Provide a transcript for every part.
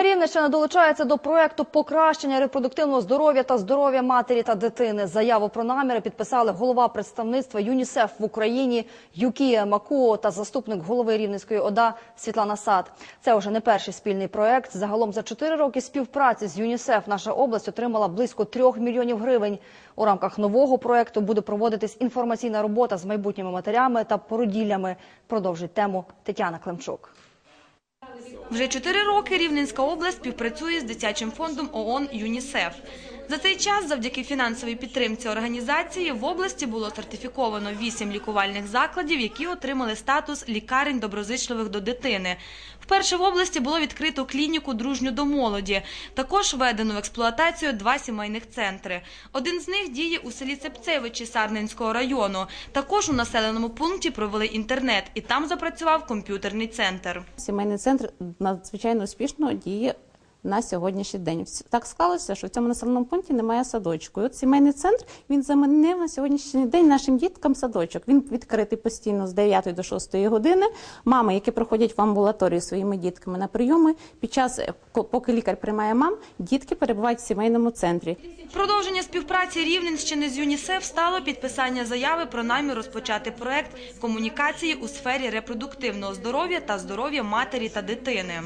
Рівненщина долучається до проекту покращення репродуктивного здоров'я та здоров'я матері та дитини. Заяву про наміри підписали голова представництва ЮНІСЕФ в Україні Юкія Макуо та заступник голови Рівненської ОДА Світлана Сад. Це вже не перший спільний проект. Загалом за чотири роки співпраці з ЮНІСЕФ наша область отримала близько трьох мільйонів гривень. У рамках нового проекту буде проводитись інформаційна робота з майбутніми матерями та породіллями. Продовжить тему Тетяна Климчук. Вже чотири роки Рівненська область співпрацює з дитячим фондом ООН ЮНІСЕФ. За цей час, завдяки фінансовій підтримці організації, в області було сертифіковано вісім лікувальних закладів, які отримали статус лікарень доброзичливих до дитини. Вперше в області було відкрито клініку дружню до молоді. Також введено в експлуатацію два сімейних центри. Один з них діє у селі Цепцевичі Сарненського району. Також у населеному пункті провели інтернет, і там запрацював комп'ютерний центр. Сімейний центр надзвичайно успішно діє на сьогоднішній день. Так склалося, що в цьому населеному пункті немає садочку. І от сімейний центр він замінив на сьогоднішній день нашим діткам садочок. Він відкритий постійно з 9 до 6 години. Мами, які проходять в амбулаторію своїми дітками на прийоми, під час е, поки лікар приймає мам, дітки перебувають в сімейному центрі. Продовження співпраці Рівненщини з ЮНІСЕФ стало підписання заяви про намір розпочати проект комунікації у сфері репродуктивного здоров'я та здоров'я матері та дитини.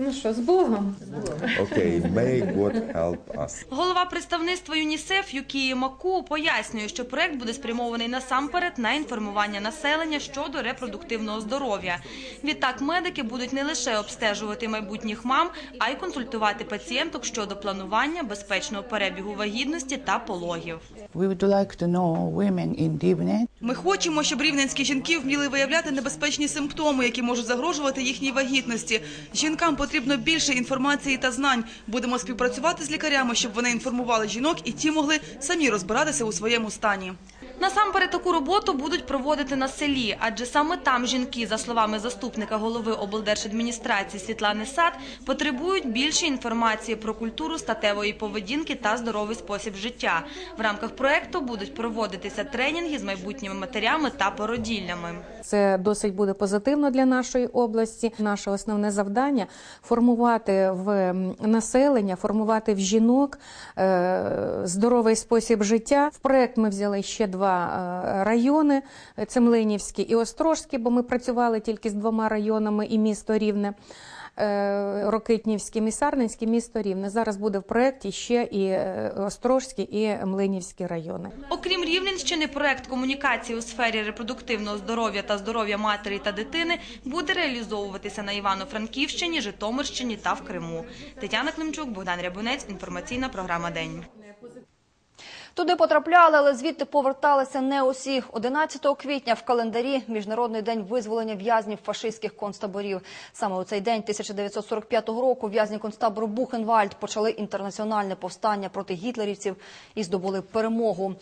Ну що, з Богом? Okay, may God help us. Голова представництва ЮНІСЕФ Юкії Маку пояснює, що проект буде спрямований насамперед на інформування населення щодо репродуктивного здоров'я. Відтак медики будуть не лише обстежувати майбутніх мам, а й консультувати пацієнток щодо планування безпечного перебігу вагітності та пологів. Ми хочемо, щоб рівненські жінки вміли виявляти небезпечні симптоми, які можуть загрожувати їхній вагітності. Жінкам потрібно більше інформації та знань. Будемо співпрацювати з лікарями, щоб вони інформували жінок і ті могли самі розбиратися у своєму стані. Насамперед таку роботу будуть проводити на селі, адже саме там жінки, за словами заступника голови облдержадміністрації Світлани Сад, потребують більше інформації про культуру статевої поведінки та здоровий спосіб життя. В рамках проекту будуть проводитися тренінги з майбутніми матерями та породіллями. Це досить буде позитивно для нашої області. Наше основне завдання формувати в населення, формувати в жінок е, здоровий спосіб життя. В проект ми взяли ще два е, райони: це Млинівський і Острожський, бо ми працювали тільки з двома районами і місто Рівне. е, Рокитнівським місто Рівне. Зараз буде в проєкті ще і е, Острожський і Млинівський райони. Окрім Рівненщини, проект комунікації у сфері репродуктивного здоров'я та здоров'я матері та дитини буде реалізовуватися на Івано-Франківщині, Житомирщині та в Криму. Тетяна Климчук, Богдан Рябунець. Інформаційна програма День. Туди потрапляли, але звідти поверталися не усі. 11 квітня в календарі Міжнародний день визволення в'язнів фашистських концтаборів. Саме у цей день 1945 року в'язні концтабору Бухенвальд почали інтернаціональне повстання проти гітлерівців і здобули перемогу.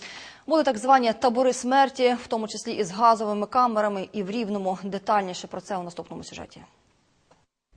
Були так звані табори смерті, в тому числі із газовими камерами і в Рівному. Детальніше про це у наступному сюжеті.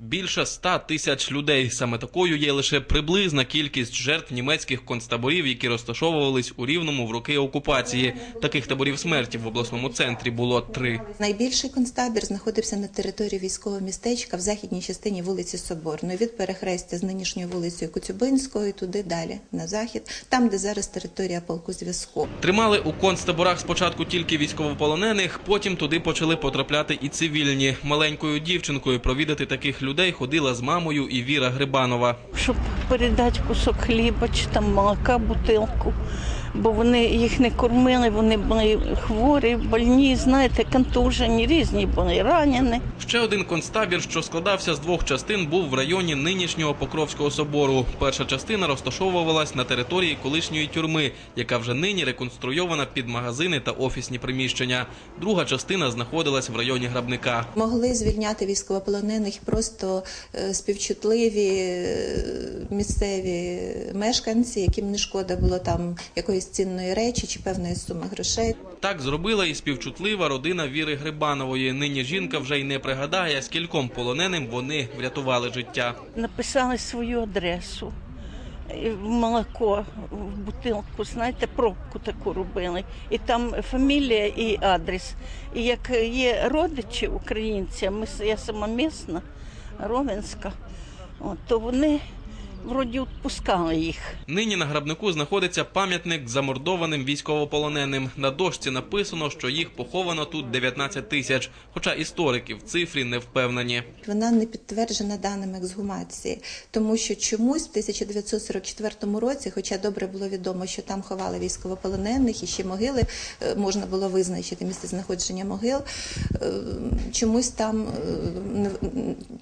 Більше ста тисяч людей. Саме такою є лише приблизна кількість жертв німецьких концтаборів, які розташовувались у Рівному в роки окупації. Таких таборів смерті в обласному центрі було три. Найбільший концтабір знаходився на території військового містечка в західній частині вулиці Соборної, від перехрестя з нинішньою вулицею Коцюбинською, туди далі на захід, там, де зараз територія полку зв'язку. Тримали у концтаборах спочатку тільки військовополонених, потім туди почали потрапляти і цивільні. Маленькою дівчинкою провідати таких людей ходила з мамою і Віра Грибанова. щоб передати кусок хліба чи там молока, бутилку. Бо вони їх не кормили, вони були хворі, больні, знаєте, контужені, різні були ранені. Ще один концтабір, що складався з двох частин, був в районі нинішнього Покровського собору. Перша частина розташовувалась на території колишньої тюрми, яка вже нині реконструйована під магазини та офісні приміщення. Друга частина знаходилась в районі Грабника. Могли звільняти військовополонених просто е, співчутливі е, місцеві мешканці, яким не шкода було там якоїсь цінної речі чи певної суми грошей. Так зробила і співчутлива родина Віри Грибанової. Нині жінка вже й не пригадає, скільком полоненим вони врятували життя. Написали свою адресу. е, молоко в бутилку, знаєте, пробку таку робили. І там фамілія і адрес. І як є родичі українці, ми, я сама місна, Ровенська, то вони вроді відпускали їх. Нині на грабнику знаходиться пам'ятник замордованим військовополоненим. На дошці написано, що їх поховано тут 19 тисяч, хоча історики в цифрі не впевнені. Вона не підтверджена даними ексгумації, тому що чомусь в 1944 році, хоча добре було відомо, що там ховали військовополонених і ще могили, е, можна було визначити місце знаходження могил. е, Чомусь там е,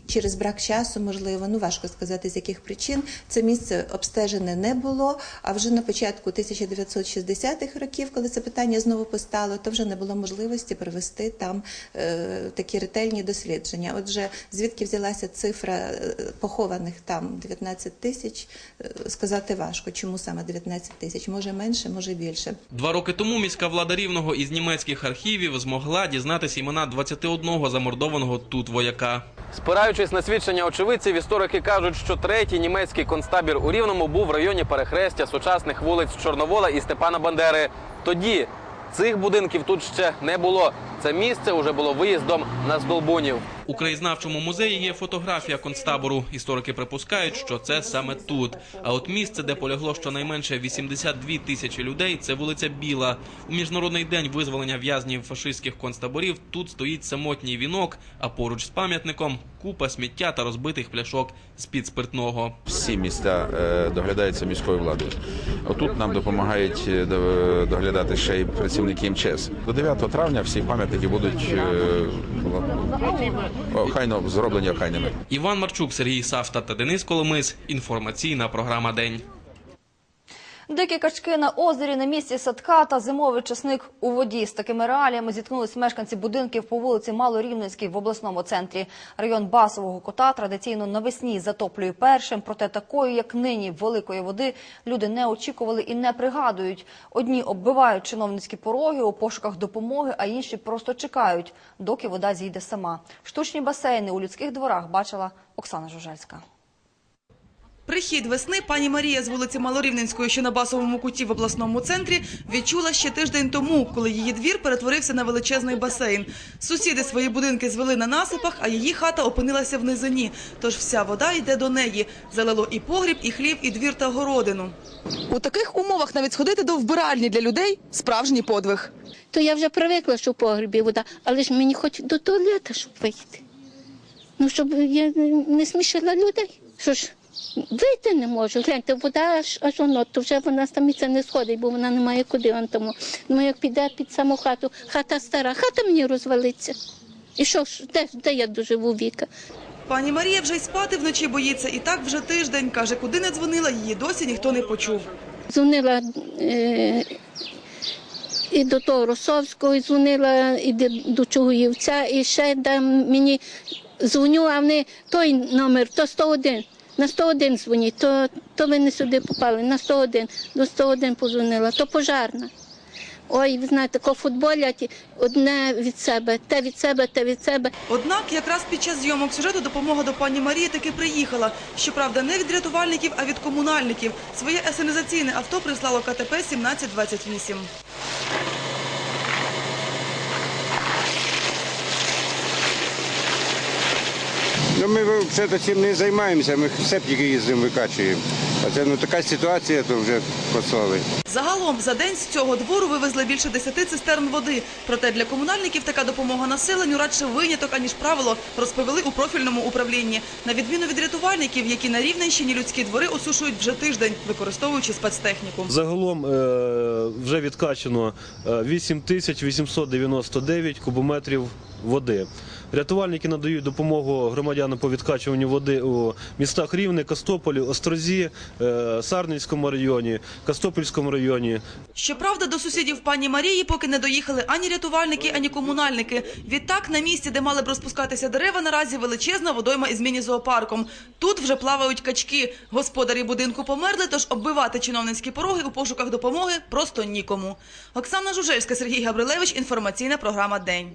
через брак часу, можливо, ну важко сказати з яких причин, це місце обстежене не було. А вже на початку 1960-х років, коли це питання знову постало, то вже не було можливості провести там е, такі ретельні дослідження. Отже, звідки взялася цифра е, похованих там 19 тисяч, е, сказати важко. Чому саме 19 тисяч? Може менше, може більше. Два роки тому міська влада Рівного із німецьких архівів змогла дізнатися імена 21 замордованого тут вояка. Спираючись на свідчення очевидців, історики кажуть, що третій німецький концтабір у Рівному був в районі перехрестя сучасних вулиць Чорновола і Степана Бандери. Тоді цих будинків тут ще не було. Це місце вже було виїздом на здолбунів. У краєзнавчому музеї є фотографія концтабору. Історики припускають, що це саме тут. А от місце, де полягло щонайменше 82 тисячі людей, це вулиця Біла. У міжнародний день визволення в'язнів фашистських концтаборів тут стоїть самотній вінок, а поруч з пам'ятником купа сміття та розбитих пляшок з під спиртного. Всі міста е, доглядаються міською владою. Отут нам допомагають е, доглядати ще й працівники МЧС. До 9 травня всі пам'ятники будуть е, охайно зроблені охайними. Іван Марчук, Сергій Савта та Денис Коломис. Інформаційна програма День. Дикі качки на озері на місці садка та зимовий часник у воді. З такими реаліями зіткнулись мешканці будинків по вулиці Малорівненській в обласному центрі. Район Басового кота традиційно навесні затоплює першим, проте такої, як нині, великої води люди не очікували і не пригадують. Одні оббивають чиновницькі пороги у пошуках допомоги, а інші просто чекають, доки вода зійде сама. Штучні басейни у людських дворах бачила Оксана Жужельська. Прихід весни пані Марія з вулиці Малорівненської, що на Басовому куті в обласному центрі, відчула ще тиждень тому, коли її двір перетворився на величезний басейн. Сусіди свої будинки звели на насипах, а її хата опинилася в низині. Тож вся вода йде до неї. Залило і погріб, і хлів, і двір та городину. У таких умовах навіть сходити до вбиральні для людей – справжній подвиг. То я вже привикла, що в погребі вода, але ж мені хоч до туалета, щоб вийти. Ну, щоб я не смішила людей. Що ж, вийти не можу. Гляньте, вода аж, аж воно, то вже вона там і це не сходить, бо вона не має куди. Вон тому. Ну, як піде під саму хату, хата стара, хата мені розвалиться. І що ж, де, де я доживу віка? Пані Марія вже й спати вночі боїться. І так вже тиждень. Каже, куди не дзвонила, її досі ніхто не почув. Дзвонила е, і до того Росовського, і дзвонила і до, Чугуївця, і ще там мені дзвоню, а вони той номер, то 101. На 101 дзвоніть, то, то ви не сюди попали, на 101. До 101 позвонила, то пожарна. Ой, ви знаєте, ко футболять одне від себе, те від себе, те від себе. Однак якраз під час зйомок сюжету допомога до пані Марії таки приїхала. Щоправда, не від рятувальників, а від комунальників. Своє есенізаційне авто прислало КТП 1728. Ну, ми взагалі цим не займаємося, ми септики їздимо, викачуємо. А це ну, така ситуація, то вже посоли. Загалом за день з цього двору вивезли більше 10 цистерн води. Проте для комунальників така допомога населенню радше виняток, аніж правило, розповіли у профільному управлінні. На відміну від рятувальників, які на Рівненщині людські двори осушують вже тиждень, використовуючи спецтехніку. Загалом е, вже відкачано е, 8899 кубометрів води. Рятувальники надають допомогу громадянам по відкачуванню води у містах Рівне, Костополі, Острозі, е, Сарненському районі, Костопільському районі. Щоправда, до сусідів пані Марії поки не доїхали ані рятувальники, ані комунальники. Відтак, на місці, де мали б розпускатися дерева, наразі величезна водойма із міні-зоопарком. Тут вже плавають качки. Господарі будинку померли, тож оббивати чиновницькі пороги у пошуках допомоги просто нікому. Оксана Жужельська, Сергій Габрилевич. Інформаційна програма «День».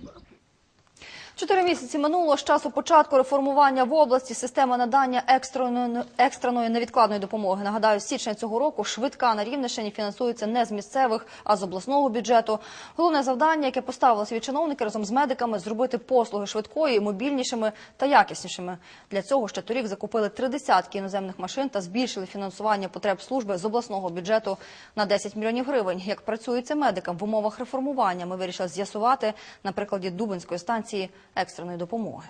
Чотири місяці минуло з часу початку реформування в області системи надання екстреної, екстреної невідкладної допомоги. Нагадаю, січня цього року швидка на Рівненщині фінансується не з місцевих, а з обласного бюджету. Головне завдання, яке поставили свої чиновники разом з медиками, зробити послуги швидкої, мобільнішими та якіснішими. Для цього ще торік закупили три десятки іноземних машин та збільшили фінансування потреб служби з обласного бюджету на 10 мільйонів гривень. Як працюється медикам в умовах реформування, ми вирішили з'ясувати на прикладі Дубинської станції екстреної допомоги.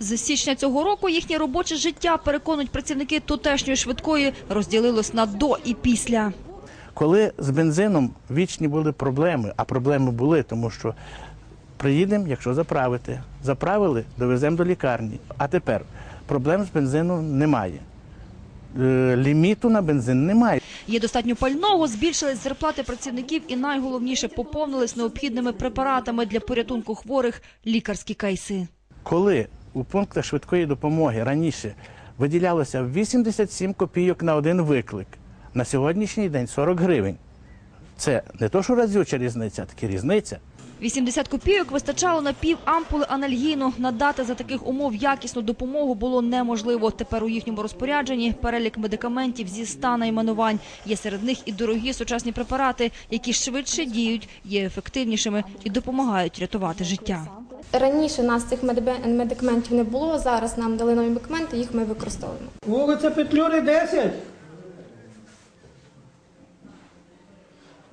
З січня цього року їхнє робоче життя, переконують працівники тутешньої швидкої, розділилось на до і після. Коли з бензином вічні були проблеми, а проблеми були, тому що приїдемо, якщо заправити. Заправили, довеземо до лікарні. А тепер проблем з бензином немає. Е, Ліміту на бензин немає. Є достатньо пального, збільшились зарплати працівників і найголовніше поповнились необхідними препаратами для порятунку хворих лікарські кейси. Коли у пунктах швидкої допомоги раніше виділялося 87 копійок на один виклик, на сьогоднішній день 40 гривень. Це не то, що разюча різниця, а таки різниця. 80 копійок вистачало на пів ампули анальгіну. Надати за таких умов якісну допомогу було неможливо. Тепер у їхньому розпорядженні перелік медикаментів зі ста найменувань. Є серед них і дорогі сучасні препарати, які швидше діють, є ефективнішими і допомагають рятувати життя. Раніше у нас цих медикаментів не було. Зараз нам дали нові медикаменти, їх ми використовуємо. Вулиця Петлюри 10.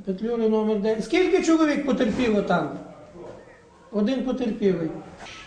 Петлюри номер 9. Скільки чоловік потерпіло там? Один потерпілий.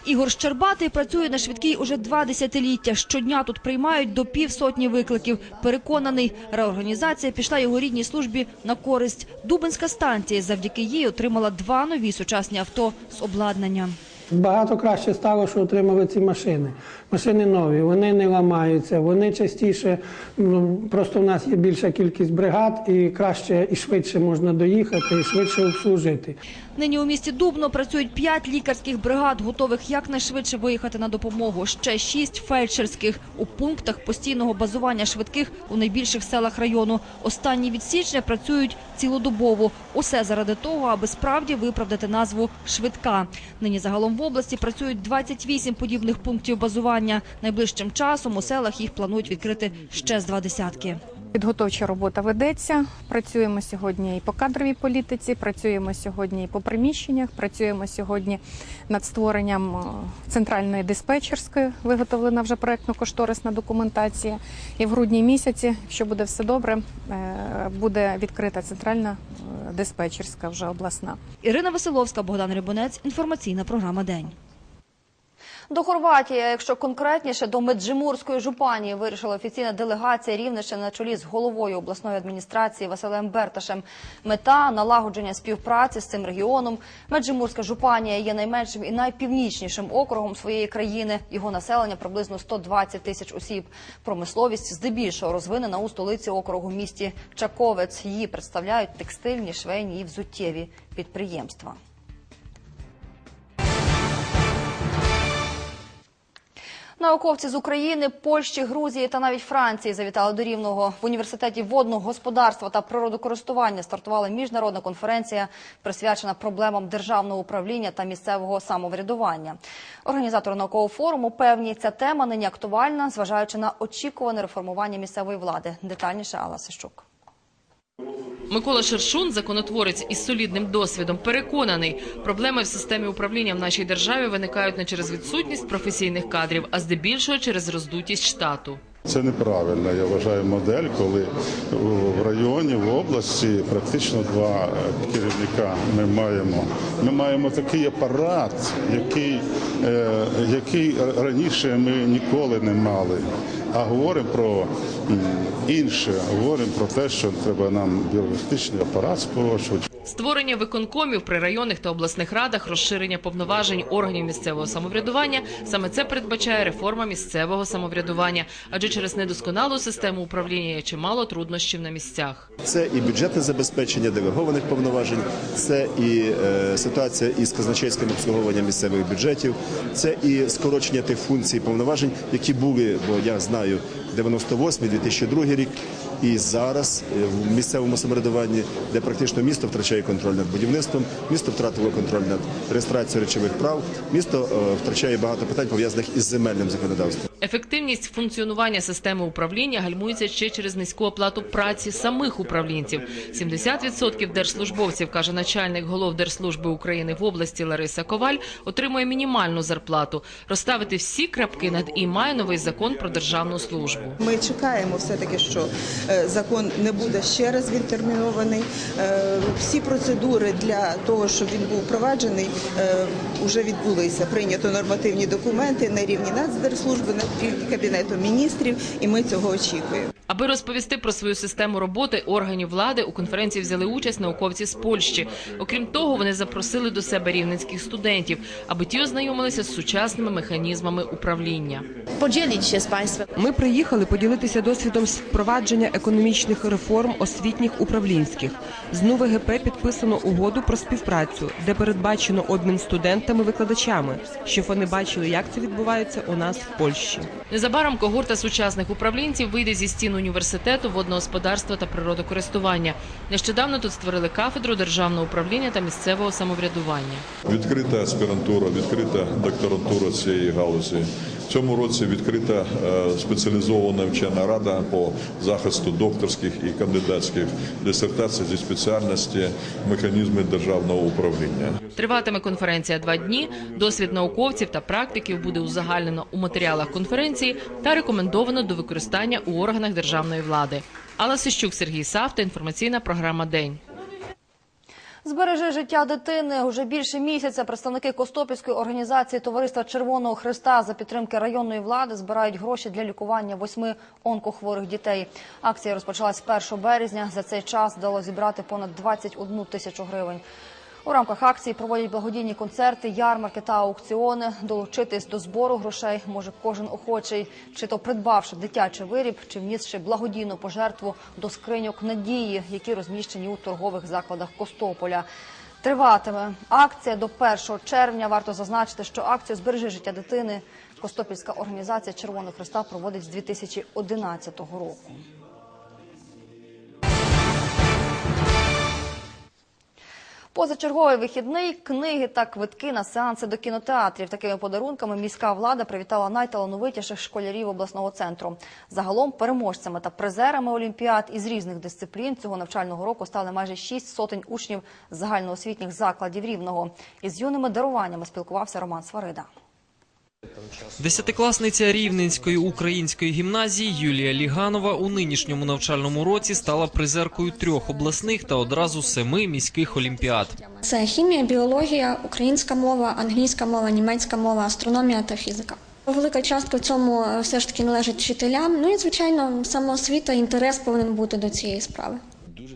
Ігор Щербатий працює на швидкій уже два десятиліття. Щодня тут приймають до півсотні викликів. Переконаний, реорганізація пішла його рідній службі на користь. Дубинська станція завдяки їй отримала два нові сучасні авто з обладнанням. Багато краще стало, що отримали ці машини. Машини нові, вони не ламаються, вони частіше, ну, просто в нас є більша кількість бригад і краще і швидше можна доїхати, і швидше обслужити. Нині у місті Дубно працюють п'ять лікарських бригад, готових якнайшвидше виїхати на допомогу. Ще шість фельдшерських у пунктах постійного базування швидких у найбільших селах району. Останні від січня працюють цілодобово. Усе заради того, аби справді виправдати назву «швидка». Нині загалом області працюють 28 подібних пунктів базування. Найближчим часом у селах їх планують відкрити ще з два десятки. Підготовча робота ведеться. Працюємо сьогодні і по кадровій політиці, працюємо сьогодні і по приміщеннях, працюємо сьогодні над створенням е, центральної диспетчерської. Виготовлена вже проектно-кошторисна документація. І в грудні місяці, якщо буде все добре, е, буде відкрита центральна е, диспетчерська вже обласна. Ірина Василовська, Богдан Рибунець. Інформаційна програма «День». До Хорватії, якщо конкретніше, до Меджимурської жупанії вирішила офіційна делегація Рівненщини на чолі з головою обласної адміністрації Василем Берташем. Мета налагодження співпраці з цим регіоном. Меджимурська жупанія є найменшим і найпівнічнішим округом своєї країни. Його населення приблизно 120 тисяч осіб. Промисловість здебільшого розвинена у столиці округу місті Чаковець. Її представляють текстильні, швейні і взуттєві підприємства. Науковці з України, Польщі, Грузії та навіть Франції завітали до Рівного. В університеті водного господарства та природокористування стартувала міжнародна конференція, присвячена проблемам державного управління та місцевого самоврядування. Організатори наукового форуму певні, ця тема нині актуальна, зважаючи на очікуване реформування місцевої влади. Детальніше Алла Сищук. Микола Шершун, законотворець із солідним досвідом, переконаний, проблеми в системі управління в нашій державі виникають не через відсутність професійних кадрів, а здебільшого через роздутість штату. Це неправильна, я вважаю, модель, коли в районі, в області практично два е, керівника ми маємо. Ми маємо такий апарат, який, е, який раніше ми ніколи не мали. А говоримо про інше, говоримо про те, що треба нам бюрократичний апарат спрощувати. Створення виконкомів при районних та обласних радах, розширення повноважень органів місцевого самоврядування – саме це передбачає реформа місцевого самоврядування, адже через недосконалу систему управління є чимало труднощів на місцях. Це і бюджетне забезпечення делегованих повноважень, це і е, ситуація із казначейським обслуговуванням місцевих бюджетів, це і скорочення тих функцій повноважень, які були, бо я знаю, 98-2002 рік. І зараз е, в місцевому самоврядуванні, де практично місто втрачає контроль над будівництвом, місто втратило контроль над реєстрацією речових прав, місто е, втрачає багато питань пов'язаних із земельним законодавством. Ефективність функціонування системи управління гальмується ще через низьку оплату праці самих управлінців. 70% держслужбовців, каже начальник голов Держслужби України в області Лариса Коваль, отримує мінімальну зарплату. Розставити всі крапки над і має новий закон про державну службу. Ми чекаємо все-таки, що е, закон не буде ще раз відтермінований. Е, Всі процедури для того, щоб він був впроваджений, вже відбулися. Прийнято нормативні документи на рівні Нацдержслужби, на Кабінету міністрів, і ми цього очікуємо. Аби розповісти про свою систему роботи органів влади, у конференції взяли участь науковці з Польщі. Окрім того, вони запросили до себе рівненських студентів, аби ті ознайомилися з сучасними механізмами управління. Поділіться з państwem. Ми приїхали поділитися досвідом з впровадження економічних реформ освітніх управлінських. З НУ ВГП підписано угоду про співпрацю, де передбачено обмін студентами-викладачами, щоб вони бачили, як це відбувається у нас в Польщі. Незабаром когорта сучасних управлінців вийде зі стін університету водного господарства та природокористування. Нещодавно тут створили кафедру державного управління та місцевого самоврядування. Відкрита аспірантура, відкрита докторантура цієї галузі. В цьому році відкрита е, спеціалізована вчена рада по захисту докторських і кандидатських дисертацій зі спеціальності механізми державного управління. Триватиме конференція два дні. Досвід науковців та практиків буде узагальнено у матеріалах конференції та рекомендовано до використання у органах державної влади. Алла Сищук, Сергій Савта. Інформаційна програма День. Збережи життя дитини. Уже більше місяця представники Костопільської організації Товариства Червоного Христа за підтримки районної влади збирають гроші для лікування восьми онкохворих дітей. Акція розпочалась 1 березня. За цей час вдалося зібрати понад 21 тисячу гривень. У рамках акції проводять благодійні концерти, ярмарки та аукціони. Долучитись до збору грошей може кожен охочий, чи то придбавши дитячий виріб, чи внісши благодійну пожертву до скриньок надії, які розміщені у торгових закладах Костополя. Триватиме акція до 1 червня. Варто зазначити, що акцію збережи життя дитини Костопільська організація Червоного Христа проводить з 2011 року. Позачерговий вихідний, книги та квитки на сеанси до кінотеатрів. Такими подарунками міська влада привітала найталановитіших школярів обласного центру. Загалом переможцями та призерами олімпіад із різних дисциплін цього навчального року стали майже шість сотень учнів загальноосвітніх закладів рівного. Із юними даруваннями спілкувався Роман Сварида. Десятикласниця Рівненської української гімназії Юлія Ліганова у нинішньому навчальному році стала призеркою трьох обласних та одразу семи міських олімпіад. Це хімія, біологія, українська мова, англійська мова, німецька мова, астрономія та фізика. Велика частка в цьому е, все ж таки належить вчителям. Ну і звичайно, самоосвіта, інтерес повинен бути до цієї справи.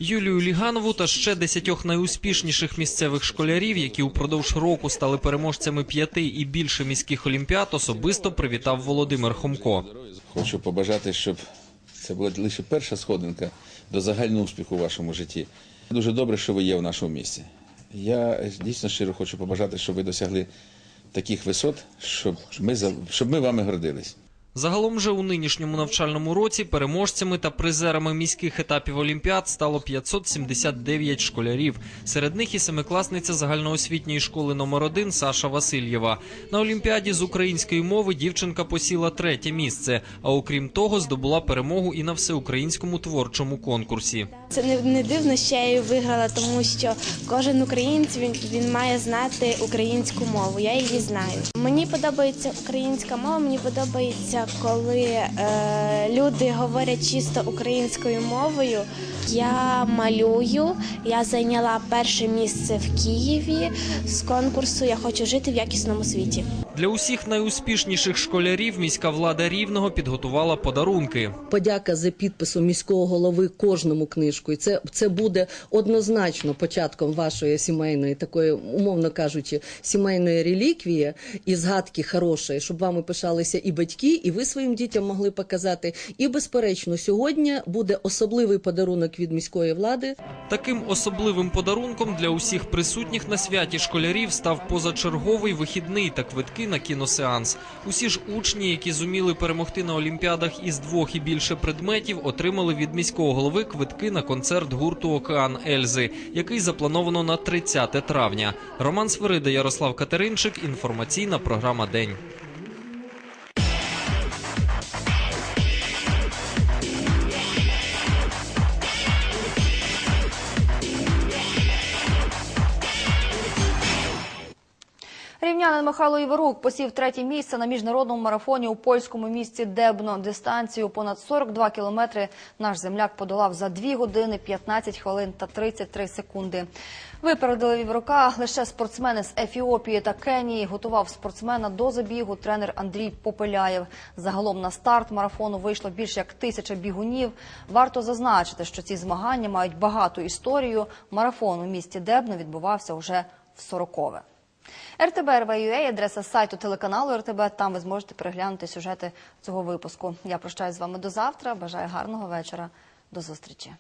Юлію Ліганову та ще десятьох найуспішніших місцевих школярів, які упродовж року стали переможцями п'яти і більше міських олімпіад, особисто привітав Володимир Хомко. Хочу побажати, щоб це була лише перша сходинка до загального успіху у вашому житті. Дуже добре, що ви є в нашому місті. Я дійсно щиро хочу побажати, щоб ви досягли таких висот, щоб ми, щоб ми вами гордились. Загалом же у нинішньому навчальному році переможцями та призерами міських етапів олімпіад стало 579 школярів. Серед них і семикласниця загальноосвітньої школи номер 1 Саша Васильєва. На олімпіаді з української мови дівчинка посіла третє місце. А окрім того, здобула перемогу і на всеукраїнському творчому конкурсі. Це не, не дивно, що я її виграла, тому що кожен українець він, він має знати українську мову. Я її знаю. Мені подобається українська мова. Мені подобається, коли е, люди говорять чисто українською мовою. Я малюю. Я зайняла перше місце в Києві з конкурсу Я хочу жити в якісному світі. Для усіх найуспішніших школярів міська влада рівного підготувала подарунки. подяка за підписом міського голови кожному книжку. І це, це буде однозначно початком вашої сімейної, такої, умовно кажучи, сімейної реліквії і згадки хорошої, щоб вами пишалися і батьки, і ви своїм дітям могли показати. І безперечно, сьогодні буде особливий подарунок від міської влади. Таким особливим подарунком для усіх присутніх на святі школярів став позачерговий вихідний та квитки на кіносеанс. Усі ж учні, які зуміли перемогти на олімпіадах із двох і більше предметів, отримали від міського голови квитки на концерт гурту Океан Ельзи, який заплановано на 30 травня. Роман Свирида, Ярослав Катеринчик. Інформаційна програма День. Михайло Іверук посів третє місце на міжнародному марафоні у польському місті Дебно. Дистанцію понад 42 кілометри наш земляк подолав за 2 години 15 хвилин та 33 секунди. Випередили Іврука лише спортсмени з Ефіопії та Кенії. Готував спортсмена до забігу тренер Андрій Попеляєв. Загалом на старт марафону вийшло більше як тисяча бігунів. Варто зазначити, що ці змагання мають багату історію. Марафон у місті Дебно відбувався уже в 40-ве. РТБ – адреса сайту телеканалу РТБ. Там ви зможете переглянути сюжети цього випуску. Я прощаюсь з вами до завтра. Бажаю гарного вечора. До зустрічі.